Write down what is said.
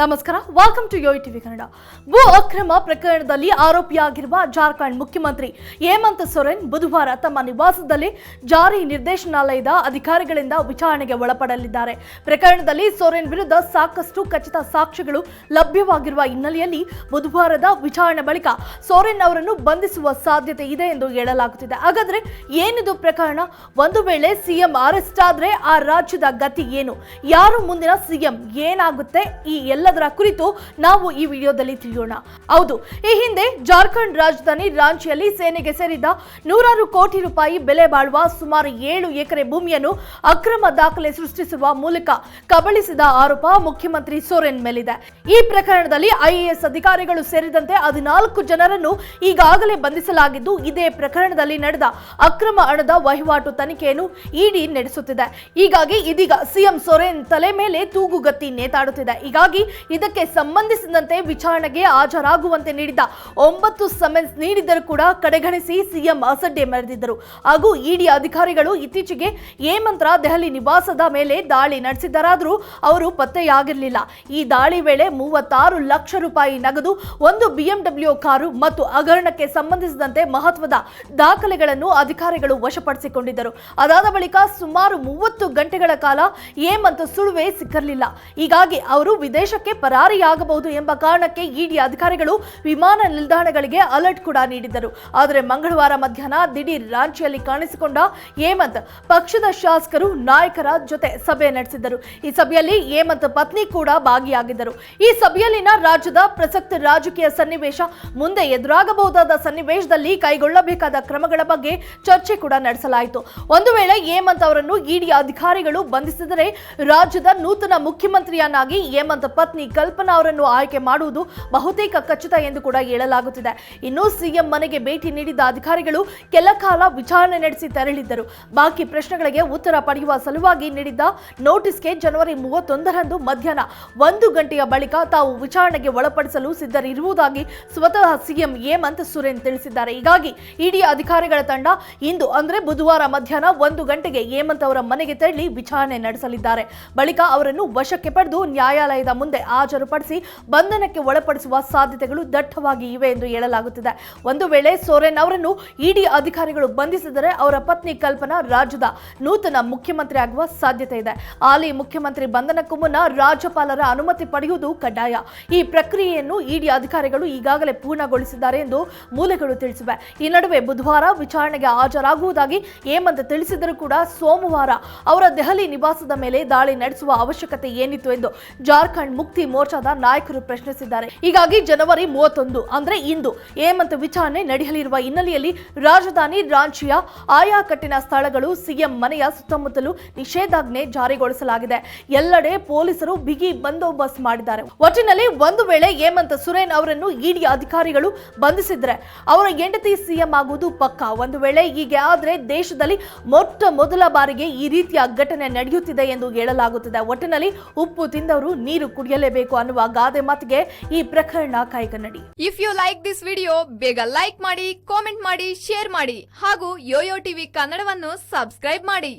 ನಮಸ್ಕಾರ welcome to Yo TV Kannada ಭೂ ಅಕ್ರಮ ಪ್ರಕರಣದಲ್ಲಿ ಆರೋಪಿಯಾಗಿರುವ ಜಾರ್ಖಂಡ್ ಮುಖ್ಯಮಂತ್ರಿ ಹೇಮಂತ್ ಸೊರೆನ್ ಬುಧವಾರ ತಮ್ಮ ನಿವಾಸದಲ್ಲಿ ಜಾರಿ ನಿರ್ದೇಶನಾಲಯದ ಅಧಿಕಾರಿಗಳಿಂದ ವಿಚಾರಣೆಗೆ ಒಳಪಡಲಿದ್ದಾರೆ. ಪ್ರಕರಣದಲ್ಲಿ ಸೊರೆನ್ ವಿರುದ್ಧ ಸಾಕಷ್ಟು ಖಚಿತ ಸಾಕ್ಷ್ಯಗಳು ಲಭ್ಯವಾಗಿರುವ ಹಿನ್ನೆಲೆಯಲ್ಲಿ ಬುಧವಾರದ ವಿಚಾರಣೆ ಬಳಿಕ ಸೊರೆನ್ ಅವರನ್ನು ಬಂಧಿಸುವ ಸಾಧ್ಯತೆ ಇದೆ ಎಂದು ಹೇಳಲಾಗುತ್ತಿದೆ. ಹಾಗಾದ್ರೆ ಏನಿದು ಪ್ರಕರಣ? ಒಂದು ವೇಳೆ ಸಿಎಂ ಅರೆಸ್ಟ್ ಆದ್ರೆ ಆ ರಾಜ್ಯದ ಗತಿ ಏನು? ಯಾರು ಮುಂದಿನ ಸಿಎಂ ಏನಾಗುತ್ತೆ? ಈ ಎಲ್ಲದರ ಕುರಿತು ನಾವು ಈ ವಿಡಿಯೋದಲ್ಲಿ ತಿಳಿಯೋಣ. ಹೌದು, ಈ ಹಿಂದೆ ಜಾರ್ಖಂಡ್ ರಾಜಧಾನಿ ರಾಂಚಿಯಲ್ಲಿ ಸೇನೆಗೆ ಸೇರಿದ ನೂರಾರು ಕೋಟಿ ರೂಪಾಯಿ ಬೆಲೆ ಬಾಳುವ ಸುಮಾರು ಏಳು ಎಕರೆ ಭೂಮಿಯನ್ನು ಅಕ್ರಮ ದಾಖಲೆ ಸೃಷ್ಟಿಸುವ ಮೂಲಕ ಕಬಳಿಸಿದ ಆರೋಪ ಮುಖ್ಯಮಂತ್ರಿ ಸೊರೆನ್ ಮೇಲಿದೆ. ಈ ಪ್ರಕರಣದಲ್ಲಿ ಐಎಎಸ್ ಅಧಿಕಾರಿಗಳು ಸೇರಿದಂತೆ ಹದಿನಾಲ್ಕು ಜನರನ್ನು ಈಗಾಗಲೇ ಬಂಧಿಸಲಾಗಿದ್ದು, ಇದೇ ಪ್ರಕರಣದಲ್ಲಿ ನಡೆದ ಅಕ್ರಮ ಹಣದ ವಹಿವಾಟು ತನಿಖೆಯನ್ನು ಇಡಿ ನಡೆಸುತ್ತಿದೆ. ಹೀಗಾಗಿ ಇದೀಗ ಸಿಎಂ ಸೊರೆನ್ ತಲೆ ಮೇಲೆ ತೂಗುಗತ್ತಿ ನೇತಾಡುತ್ತಿದೆ. ಹೀಗಾಗಿ ಇದಕ್ಕೆ ಸಂಬಂಧಿಸಿದಂತೆ ವಿಚಾರಣೆಗೆ ಹಾಜರಾಗುವಂತೆ ನೀಡಿದ್ದ ಒಂಬತ್ತು ಸಮನ್ಸ್ ನೀಡಿದ್ದರೂ ಕೂಡ ಕಡೆಗಣಿಸಿ ಸಿಎಂ ಅಸಡ್ಡೆ ಮೆರೆದಿದ್ದರು. ಹಾಗೂ ಇಡಿ ಅಧಿಕಾರಿಗಳು ಇತ್ತೀಚೆಗೆ ಹೇಮಂತ್ರ ದೆಹಲಿ ನಿವಾಸದ ಮೇಲೆ ದಾಳಿ ನಡೆಸಿದ್ದರಾದರೂ ಅವರು ಪತ್ತೆಯಾಗಿರಲಿಲ್ಲ. ಈ ದಾಳಿ ವೇಳೆ ಮೂವತ್ತಾರು ಲಕ್ಷ ರೂಪಾಯಿ ನಗದು, ಒಂದು ಬಿಎಂಡಬ್ಲ್ಯೂ ಕಾರು ಮತ್ತು ಹಗರಣಕ್ಕೆ ಸಂಬಂಧಿಸಿದಂತೆ ಮಹತ್ವದ ದಾಖಲೆಗಳನ್ನು ಅಧಿಕಾರಿಗಳು ವಶಪಡಿಸಿಕೊಂಡಿದ್ದರು. ಅದಾದ ಬಳಿಕ ಸುಮಾರು ಮೂವತ್ತು ಗಂಟೆಗಳ ಕಾಲ ಹೇಮಂತ್ ಸುಳುವೆ ಸಿಕ್ಕಿರಲಿಲ್ಲ. ಹೀಗಾಗಿ ಅವರು ವಿದೇಶಕ್ಕೆ ಪರಾರಿಯಾಗಬಹುದು ಎಂಬ ಕಾರಣಕ್ಕೆ ಇಡಿ ಅಧಿಕಾರಿಗಳು ವಿಮಾನ ನಿಲ್ದಾಣಗಳಿಗೆ ಅಲರ್ಟ್ ಕೂಡ ನೀಡಿದ್ದರು. ಆದರೆ ಮಂಗಳವಾರ ಮಧ್ಯಾಹ್ನ ದಿಢೀರ್ ರಾಂಚಿಯಲ್ಲಿ ಕಾಣಿಸಿಕೊಂಡ ಹೇಮಂತ್ ಪಕ್ಷದ ಶಾಸಕರು ನಾಯಕರ ಜೊತೆ ಸಭೆ ನಡೆಸಿದ್ದರು. ಈ ಸಭೆಯಲ್ಲಿ ಹೇಮಂತ್ ಪತ್ನಿ ಕೂಡ ಭಾಗಿಯಾಗಿದ್ದರು. ಈ ಸಭೆಯಲ್ಲಿನ ರಾಜ್ಯದ ಪ್ರಸಕ್ತ ರಾಜಕೀಯ ಸನ್ನಿವೇಶ ಮುಂದೆ ಎದುರಾಗಬಹುದಾದ ಸನ್ನಿವೇಶದಲ್ಲಿ ಕೈಗೊಳ್ಳಬೇಕಾದ ಕ್ರಮಗಳ ಬಗ್ಗೆ ಚರ್ಚೆ ಕೂಡ ನಡೆಸಲಾಯಿತು. ಒಂದು ವೇಳೆ ಹೇಮಂತ್ ಅವರನ್ನು ಇಡಿ ಅಧಿಕಾರಿಗಳು ಬಂಧಿಸಿದರೆ ರಾಜ್ಯದ ನೂತನ ಮುಖ್ಯಮಂತ್ರಿಯನ್ನಾಗಿ ಹೇಮಂತ್ ಪತ್ನಿ ಕಲ್ಪನಾ ಅವರನ್ನು ಆಯ್ಕೆ ಮಾಡುವುದು ಬಹುತೇಕ ಖಚಿತ ಎಂದು ಕೂಡ ಹೇಳಲಾಗುತ್ತಿದೆ. ಇನ್ನು ಸಿಎಂ ಮನೆಗೆ ಭೇಟಿ ನೀಡಿದ್ದ ಅಧಿಕಾರಿಗಳು ಕೆಲ ಕಾಲ ವಿಚಾರಣೆ ನಡೆಸಿ ತೆರಳಿದ್ದರು. ಬಾಕಿ ಪ್ರಶ್ನೆಗಳಿಗೆ ಉತ್ತರ ಪಡೆಯುವ ಸಲುವಾಗಿ ನೀಡಿದ್ದ ನೋಟಿಸ್ಗೆ ಜನವರಿ ಮೂವತ್ತೊಂದರಂದು ಮಧ್ಯಾಹ್ನ ಒಂದು ಗಂಟೆಯ ಬಳಿಕ ತಾವು ವಿಚಾರಣೆಗೆ ಒಳಪಡಿಸಲು ಸಿದ್ಧರಿರುವುದಾಗಿ ಸ್ವತಃ ಸಿಎಂ ಹೇಮಂತ್ ಸುರೇನ್ ತಿಳಿಸಿದ್ದಾರೆ. ಹೀಗಾಗಿ ಇಡಿ ಅಧಿಕಾರಿಗಳ ತಂಡ ಇಂದು ಅಂದರೆ ಬುಧವಾರ ಮಧ್ಯಾಹ್ನ ಒಂದು ಗಂಟೆಗೆ ಹೇಮಂತ್ ಅವರ ಮನೆಗೆ ತೆರಳಿ ವಿಚಾರಣೆ ನಡೆಸಲಿದ್ದಾರೆ. ಬಳಿಕ ಅವರನ್ನು ವಶಕ್ಕೆ ಪಡೆದು ನ್ಯಾಯಾಲಯದ ಮುಂದೆ ಹಾಜರುಪಡಿಸಿ ಬಂಧನಕ್ಕೆ ಒಳಪಡಿಸುವ ಸಾಧ್ಯತೆಗಳು ದಟ್ಟವಾಗಿ ಇವೆ ಎಂದು ಹೇಳಲಾಗುತ್ತಿದೆ. ಒಂದು ವೇಳೆ ಸೋರೆನ್ ಅವರನ್ನು ಇಡಿ ಅಧಿಕಾರಿಗಳು ಬಂಧಿಸಿದರೆ ಅವರ ಪತ್ನಿ ಕಲ್ಪನಾ ರಾಜ್ಯದ ನೂತನ ಮುಖ್ಯಮಂತ್ರಿ ಆಗುವ ಸಾಧ್ಯತೆ ಇದೆ. ಹಾಲಿ ಮುಖ್ಯಮಂತ್ರಿ ಬಂಧನಕ್ಕೂ ಮುನ್ನ ರಾಜ್ಯಪಾಲರ ಅನುಮತಿ ಪಡೆಯುವುದು ಕಡ್ಡಾಯ. ಈ ಪ್ರಕ್ರಿಯೆಯನ್ನು ಇಡಿ ಅಧಿಕಾರಿಗಳು ಈಗಾಗಲೇ ಪೂರ್ಣಗೊಳಿಸಿದ್ದಾರೆ ಎಂದು ಮೂಲಗಳು ತಿಳಿಸಿವೆ. ಈ ನಡುವೆ ಬುಧವಾರ ವಿಚಾರಣೆಗೆ ಹಾಜರಾಗುವುದಾಗಿ ಹೇಮಂತ್ ತಿಳಿಸಿದರೂ ಕೂಡ ಸೋಮವಾರ ಅವರ ದೆಹಲಿ ನಿವಾಸದ ಮೇಲೆ ದಾಳಿ ನಡೆಸುವ ಅವಶ್ಯಕತೆ ಏನಿತ್ತು ಎಂದು ಜಾರ್ಖಂಡ್ ಮುಕ್ತಿ ಮೋರ್ಚಾದ ನಾಯಕರು ಪ್ರಶ್ನಿಸಿದ್ದಾರೆ. ಹೀಗಾಗಿ ಜನವರಿ ಮೂವತ್ತೊಂದು, ಅಂದ್ರೆ ಇಂದು, ಹೇಮಂತ್ ವಿಚಾರಣೆ ನಡೆಯಲಿರುವ ಹಿನ್ನೆಲೆಯಲ್ಲಿ ರಾಜಧಾನಿ ರಾಂಚಿಯ ಆಯಾ ಕಟ್ಟಿನ ಸ್ಥಳಗಳು ಸಿಎಂ ಮನೆಯ ಸುತ್ತಮುತ್ತಲು ನಿಷೇಧಾಜ್ಞೆ ಜಾರಿಗೊಳಿಸಲಾಗಿದೆ. ಎಲ್ಲೆಡೆ ಪೊಲೀಸರು ಬಿಗಿ ಬಂದೋಬಸ್ತ್ ಮಾಡಿದ್ದಾರೆ. ಒಟ್ಟಿನಲ್ಲಿ ಒಂದು ವೇಳೆ ಹೇಮಂತ್ ಸುರೇನ್ ಅವರನ್ನು ಇಡಿ ಅಧಿಕಾರಿಗಳು ಬಂಧಿಸಿದ್ರೆ, ಅವರ ಹೆಂಡತಿ ಸಿಎಂ ಆಗುವುದು ಪಕ್ಕ? ಒಂದು ವೇಳೆ ಹೀಗೆ ಆದ್ರೆ ದೇಶದಲ್ಲಿ ಮೊಟ್ಟ ಮೊದಲ ಬಾರಿಗೆ ಈ ರೀತಿಯ ಘಟನೆ ನಡೆಯುತ್ತಿದೆ ಎಂದು ಹೇಳಲಾಗುತ್ತಿದೆ. ಒಟ್ಟಿನಲ್ಲಿ ಉಪ್ಪು ತಿಂದವರು, ನೀರು ಕುಡಿಯಲೇಬೇಕು ಅನ್ನುವ ಗಾದೆ ಮಾತಿಗೆ ಈ ಪ್ರಕರಣ ಕೈಗನ್ನಡಿ if you like this video ಬೇಗ ಲೈಕ್ ಮಾಡಿ ಕಾಮೆಂಟ್ ಮಾಡಿ ಶೇರ್ ಮಾಡಿ ಹಾಗೂ ಯೋಯೋ ಟಿವಿ ಕನ್ನಡವನ್ನು ಸಬ್ಸ್ಕ್ರೈಬ್ ಮಾಡಿ.